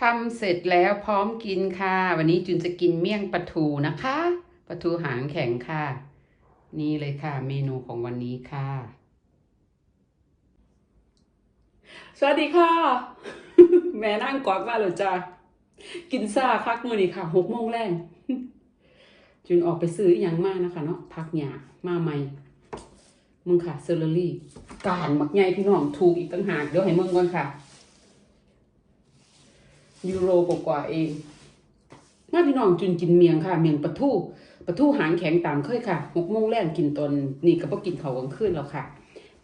ทำเสร็จแล้วพร้อมกินค่ะ วันนี้จุนจะกินเมี่ยงปลาทูนะคะปลาทูหางแข็งค่ะ นี่เลยค่ะ เมนูของวันนี้ค่ะ สวัสดีค่ะ แม่นั่งกอดมาเลยจ้ากินซ่าคักมือนี่ค่ะหกโมงแรงจุนออกไปซื้ออย่างมากนะคะเนาะพักหยามาใหม่มึงค่ะเซอร์รี่ การมักใหญ่พี่น้องถูกอีกตั้งหากเดี๋ยวให้มึงก่อนค่ะ ยูโรกว่าเองมาพี่น้องจุนกินเมียงค่ะ เมียงปลาทูปลาทูหางแข็งตามเคยค่ะหกโมงแรกกินตอนนี่ก็บ่กินเขากลางคืนแล้วค่ะ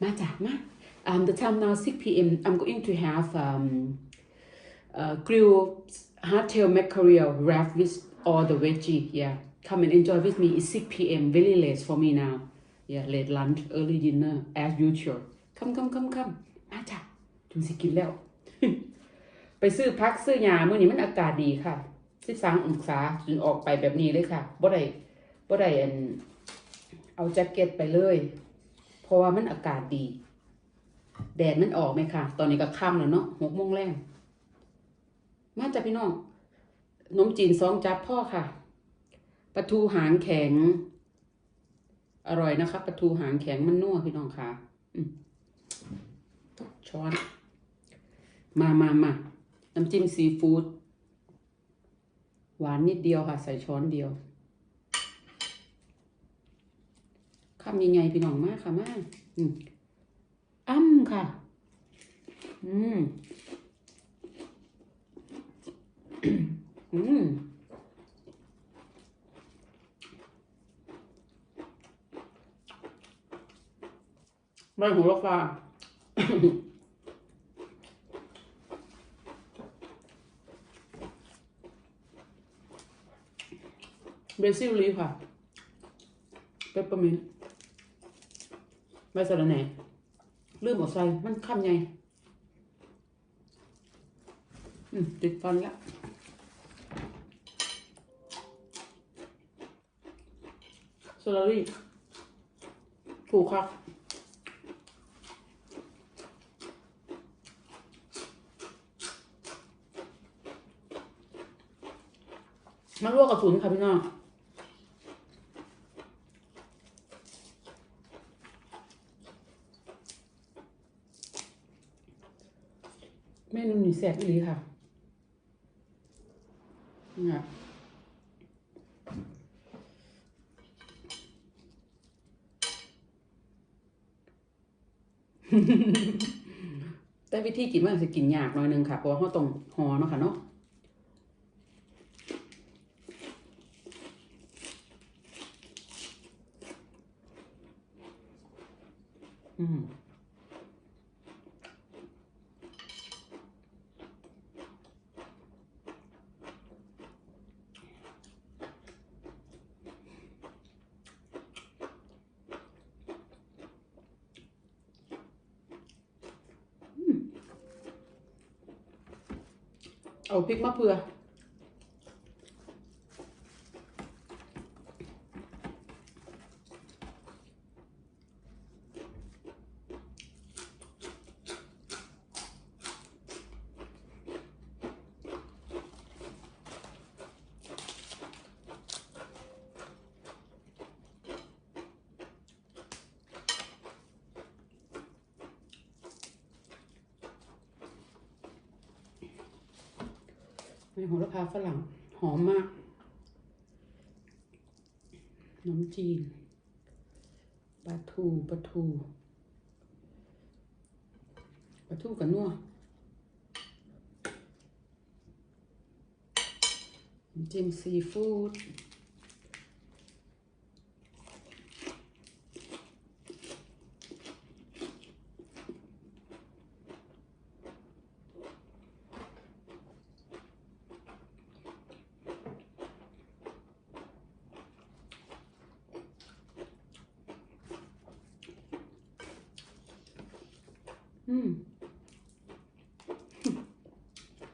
มาจ้ะมา um the time now 6 p.m. I'm going to have um uh, grilled hardtail mackerel wrapped with all the veggie yeah come and enjoy with me it's 6 p.m. very late for me now yeah late lunch early dinner as usual come come come come มาจ้ะจุนสิกินแล้ว ไปซื้อพักซื้อยาเมื่อนี้มันอากาศดีค่ะ13องศาจนออกไปแบบนี้เลยค่ะบ่ได้บ่ได้อันเอาแจ็คเก็ตไปเลย เพราะว่ามันอากาศดี แดดมันออกไหมค่ะ ตอนนี้ก็ค่ำแล้วเนาะหกโมงแรงมาจากพี่น้องนมจีนซองจับพ่อค่ะปลาทูหางแข็ง อร่อยนะคะปลาทูหางแข็งมันนัวพี่น้องค่ะช้อน มามามา น้ำจิ้มซีฟู้ดหวานนิดเดียวค่ะ ใส่ช้อนเดียวคำยังไงพี่น้องมากค่ะมากอืมอ้ำค่ะ อืม อืมใบหูละฟ้า เบซิลลีฟค่ะเปปเปอร์มินต์ใบสะระแหน่ลืมออกใส่มันคำไงอืมติดฟันละสลารี่ถูกครับมาลวกกระสุนค่ะพี่น้อง เมนูนี้แซ่บอีหลีค่ะนี่ยแต่วิธีกินมันจะกินยากหน่อยนึงค่ะ เพราะว่าเขาต้องห่อเนาะค่ะเนาะอืม เอาพริกมะเพือ ในโหระพาฝรั่งหอมมากน้ำจีนปลาทูปลาทูปลาทูกับนัวจิ้มซีฟู้ด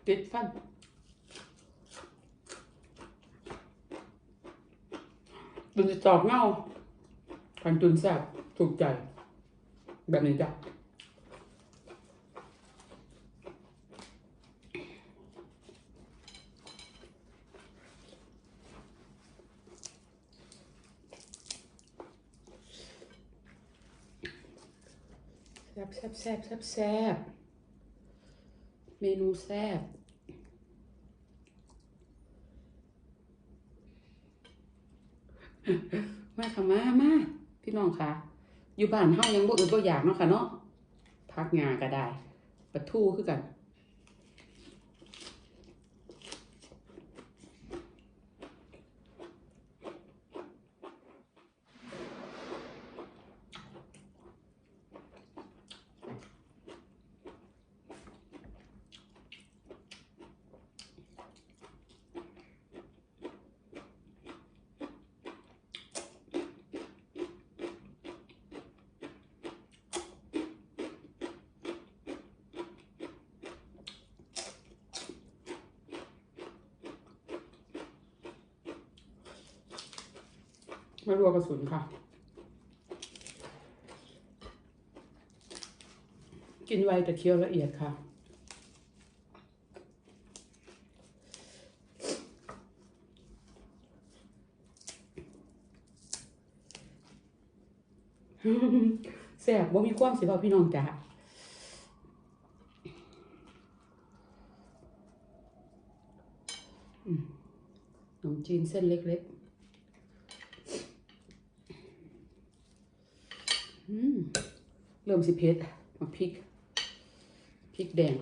tiết phân ตุนสตอกเงาพันตุนแซ่บถูกใจ แบบนี้จ้ะแซ่บแซ่บแซ่บแซ่บ เมนูแซ่บมาค่ะมามาพี่น้องค่ะ อยู่บ้านเฮายังบ่อึดบ่อยากเนาะค่ะเนาะพักงาก็ได้ปลาทูคือกัน ไม่รัวกระสุนค่ะ กินไวแต่เคี้ยวละเอียดค่ะแซ่บว่ามีความสิบ่าพี่น้องจ้ะขนมจีนเส้นเล็ก ๆ อืม เริ่มสิเพ็ดมาพริกพริกแดง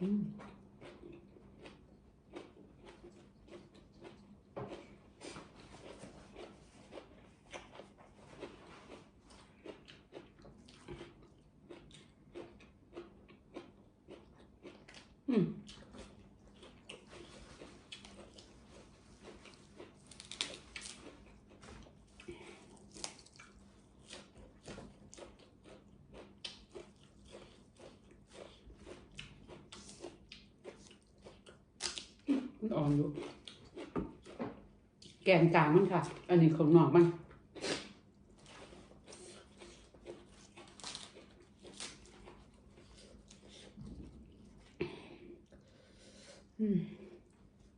อืม อืม มันอ่อนอยู่ แกนกลางมันค่ะ อันนี้ของนอกมัน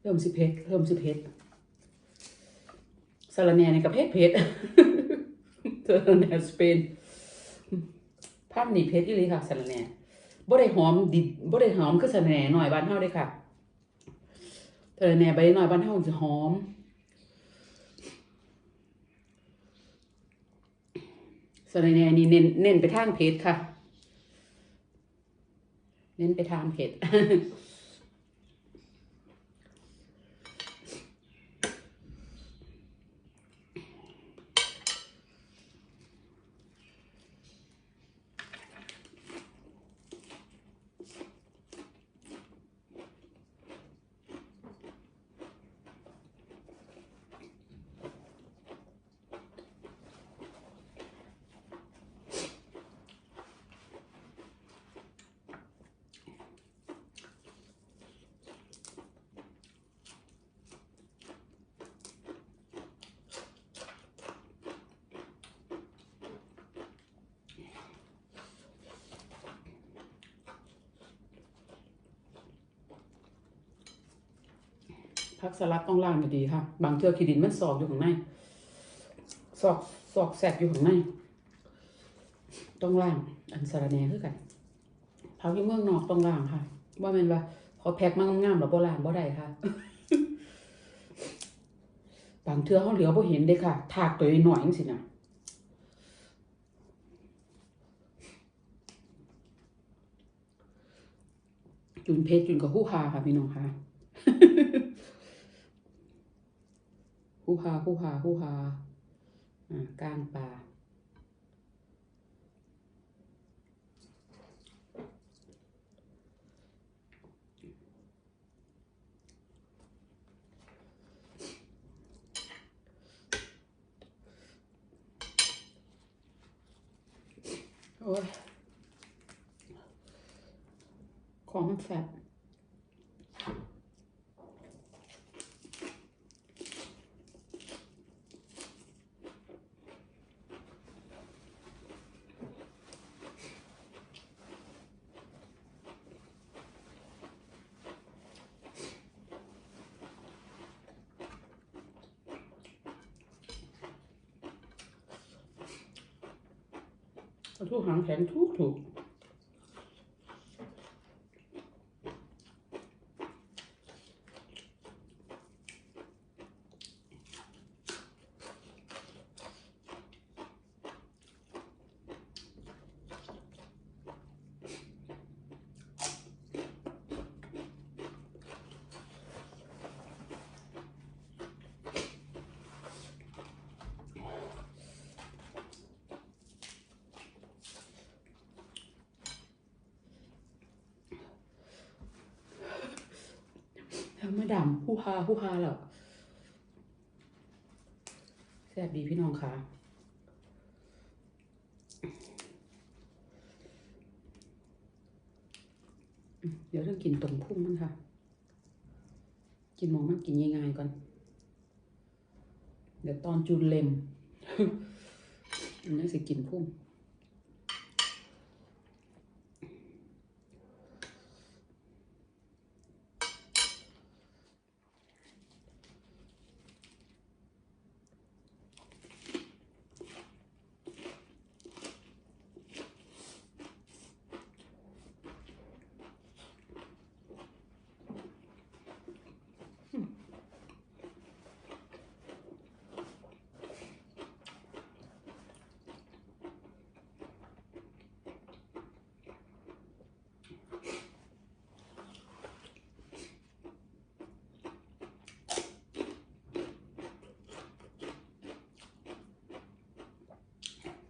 เริ่มสิเพชรเริ่มสิเพชรสาระแหน่ในกับเพชรเพชรสารแนสเปนภาพนี่เพชรอีหลีค่ะสาระแน่บ่ได้หอมดิบบ่ได้หอมคือสาระแน่หน่อยบ้านเฮาเด้ค่ะ สาระแหน่ใบหน่อยบ้านเฮาสิหอมสาระแหน่นี่เน้นเน้นไปทางเผ็ดค่ะ เน้นไปทางเพช พักสลัดต้องล้างดีค่ะ บางเทือขี้ดินมันสอกอยู่ข้างในสอกสอกแสบอยู่ข้างใน ต้องล้าง อันสารแหน่คือกันพักอยู่เมืองนอกต้องล้างค่ะว่าม่นว่าเขาแพ็คมางามๆแล้วบ่ล้างบ่ได้ค่ะบางเทื่อเขาเหลียวบ่เห็นเด้ค่ะ ถากตัวหน้อยๆจังซี่น่ะจุนเพชรจุนกับฮู้ฮาค่ะพี่น้องค่ะ ฮู้ฮาฮู้ฮาฮู้ฮาอ่ากลางป่าโอ้ยของแสบ ปลาทูหางแขนทุกถูกทั้ง มาดำผู้พาผู้พาแล้วแซ่บดีพี่น้องค่ะเดี๋ยวต้องกินตรงพุ่งมันค่ะ กินมองมันกินง่ายๆก่อน เดี๋ยวตอนจูนเล็มอันนี้สิกินพุ่ง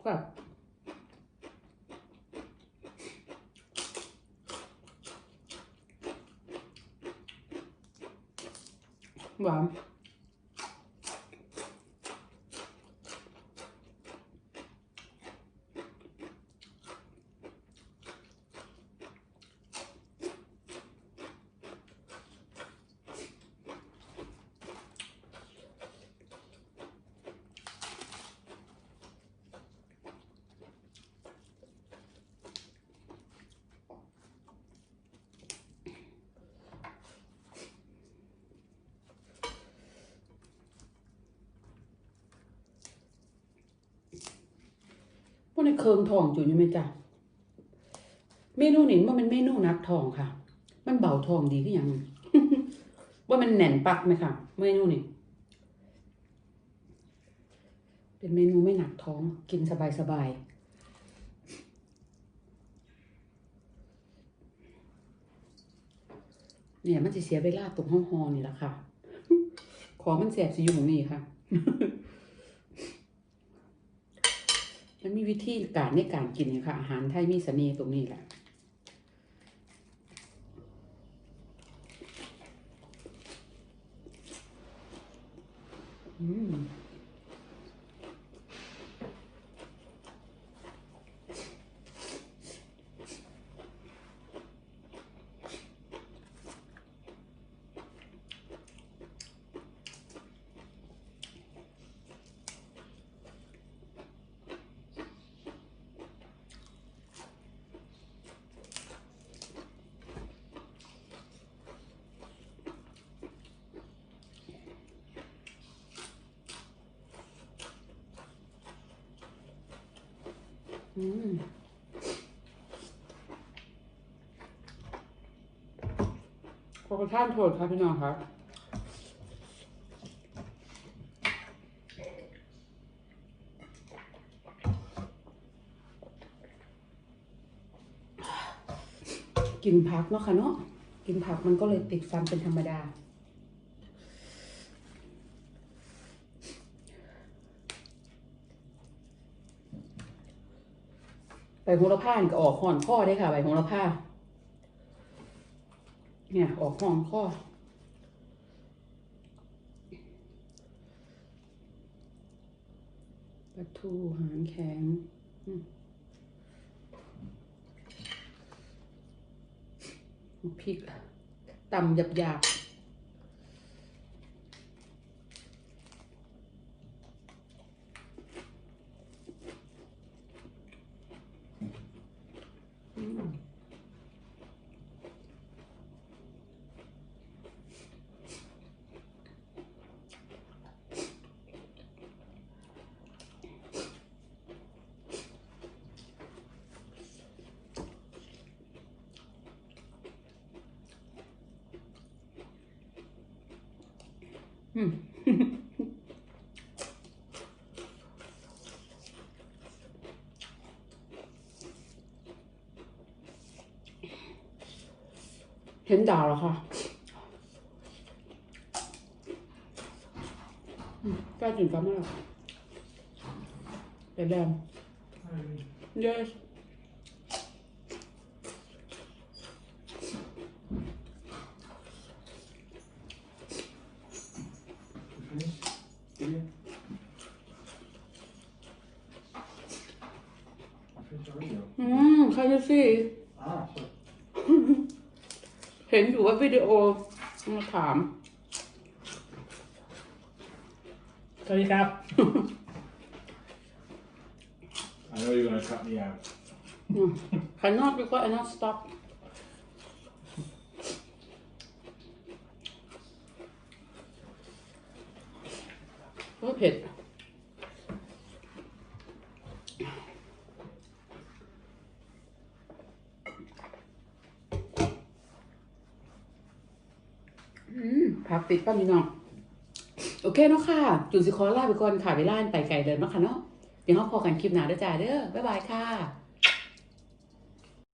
ครับ ห ในเคิงทองจุอยู่ไหมจ๊ะเมนูนี่มันเป็นเมนูนักทองค่ะ มันเบาทองดีขึ้นยังว่ามันแหน่นปักไหมค่ะ เมนูนี่เป็นเมนูไม่หนักท้องกินสบายสบายเนี่ยมันจะเสียเวลาตรงห้องฮอนี่แหละค่ะ ของมันแสบสิอยู่ตรงนี้ค่ะ มันมีวิธีการในการกินค่ะ อาหารไทยมีเสน่ห์ตรงนี้แหละอืม ขอประทานโทษครับพี่น้องครับกินผักเนาะค่ะเนาะกินผักมันก็เลยติดฟันเป็นธรรมดา บโหระพานก็ออกห่อนข้อได้ค่ะใบโหระพาเนี่ยออกห่อนข้อปลาทูหางแข็งพริกตำหยาบๆ 甜到了哈，嗯，抓紧咱们了，别亮，yes。 มใครจะสิ Ah, sorry. เห็นอยู่ว่าวิดีโอมาถาม สวัสดีครับ I know you're gonna cut me out. Mm. Cannot because I not stop. What ผ็ดอืมผัก ติดป้าพี่น้อง โอเคเนาะค่ะ จุนสิคอลาไปก่อนค่ะไปล่านไปไกลเดินเนาะค่ะเนาะเดี๋ยวเขาพอกันคลิปหนาเด้อจ้าเด้อบ๊ายบายค่ะ